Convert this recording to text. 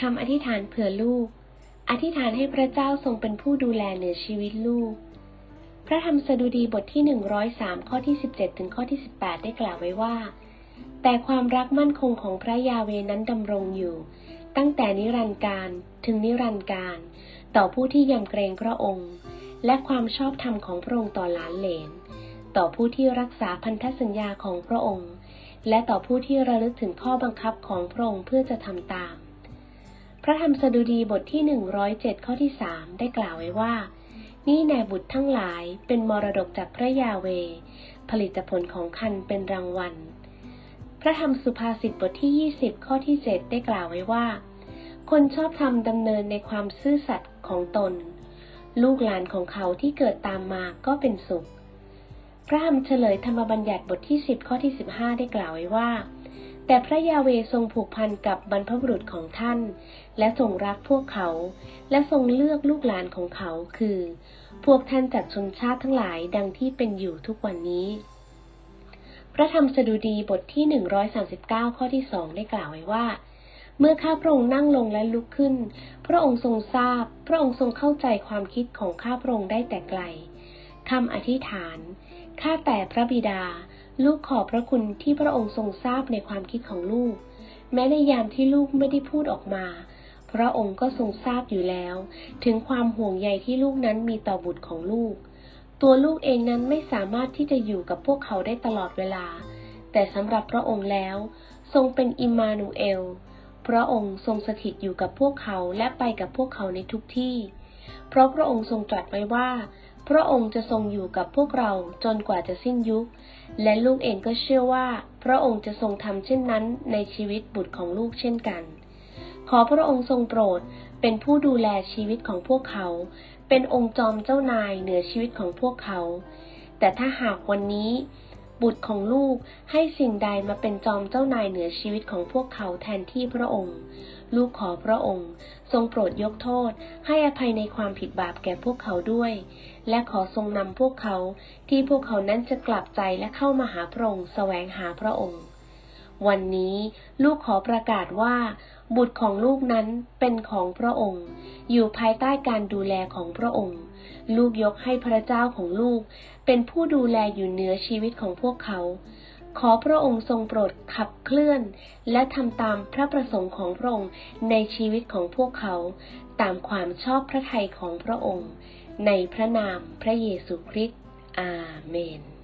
คำอธิษฐานเผื่อลูก อธิษฐานให้พระเจ้าทรงเป็นผู้ดูแลเหนือชีวิตลูก พระธรรมสดุดีบทที่ 103 ข้อที่ 17 ถึงข้อที่ 18 ได้กล่าวไว้ว่า แต่ความรักมั่นคงของพระยาเวนั้นดำรงอยู่ ตั้งแต่นิรันดร์การถึงนิรันดร์การ ต่อผู้ที่ยำเกรงพระองค์ และความชอบธรรมของพระองค์ต่อหลานเหลน ต่อผู้ที่รักษาพันธสัญญาของพระองค์ และต่อผู้ที่ระลึกถึงข้อบังคับของพระองค์เพื่อจะทำตาม ระธรรมสดุดีบทที่ 107 ข้อที่ 3 ได้กล่าวไว้ว่า นี่แน่บุตรทั้งหลายเป็นมรดกจากพระยาเว ผลิตผลของคันเป็นรางวัล พระธรรมสุภาษิตบทที่ 20 ข้อที่ 7 ได้กล่าวไว้ว่า คนชอบธรรมดำเนินในความซื่อสัตย์ของตน ลูกหลานของเขาที่เกิดตามมาก็เป็นสุข พระธรรมเฉลยธรรมบัญญัติบทที่ 10 ข้อที่ 15 ได้กล่าวไว้ว่า แต่พระยาเวทรงผูกพันกับบรรพบุรุษของท่าน และทรงรักพวกเขา และทรงเลือกลูกหลานของเขาคือ พวกท่านจากชนชาติทั้งหลายดังที่เป็นอยู่ทุกวันนี้ พระธรรมสดุดีบทที่ 139 ข้อที่สองได้กล่าวไว้ว่า เมื่อข้าพระองค์นั่งลงและลุกขึ้น พระองค์ทรงทราบ พระองค์ทรงเข้าใจความคิดของข้าพระองค์ได้แต่ไกลคำอธิษฐาน ข้าแต่พระบิดา ลูกขอบพระคุณที่พระองค์ทรงทราบในความคิดของลูก แม้ในยามที่ลูกไม่ได้พูดออกมา พระองค์ก็ทรงทราบอยู่แล้ว ถึงความห่วงใยที่ลูกนั้นมีต่อบุตรของลูก ตัวลูกเองนั้นไม่สามารถที่จะอยู่กับพวกเขาได้ตลอดเวลา แต่สำหรับพระองค์แล้ว ทรงเป็นอิมานูเอล พระองค์ทรงสถิตอยู่กับพวกเขาและไปกับพวกเขาในทุกที่ เพราะพระองค์ทรงตรัสไว้ว่า พระองค์จะทรงอยู่กับพวกเราจนกว่าจะสิ้นยุค และลูกเองก็เชื่อว่า พระองค์จะทรงทำเช่นนั้นในชีวิตบุตรของลูกเช่นกัน ขอพระองค์ทรงโปรดเป็นผู้ดูแลชีวิตของพวกเขา เป็นองค์จอมเจ้านายเหนือชีวิตของพวกเขา แต่ถ้าหากวันนี้ บุตรของลูกให้สิ่งใดมาเป็นจอมเจ้านายเหนือชีวิตของพวกเขาแทนที่พระองค์ ลูกขอพระองค์ ทรงโปรดยกโทษ ให้อภัยในความผิดบาปแก่พวกเขาด้วย และขอทรงนำพวกเขาที่พวกเขานั้นจะกลับใจและเข้ามาหาพระองค์แสวงหาพระองค์ วันนี้ลูกขอประกาศว่า บุตรของลูกนั้นเป็นของพระองค์ อยู่ภายใต้การดูแลของพระองค์ ลูกยกให้พระเจ้าของลูก เป็นผู้ดูแลอยู่เหนือชีวิตของพวกเขา ขอพระองค์ทรงโปรดขับเคลื่อน และทำตามพระประสงค์ของพระองค์ในชีวิตของพวกเขา ตามความชอบพระทัยของพระองค์ ในพระนามพระเยซูคริสต์อาเมน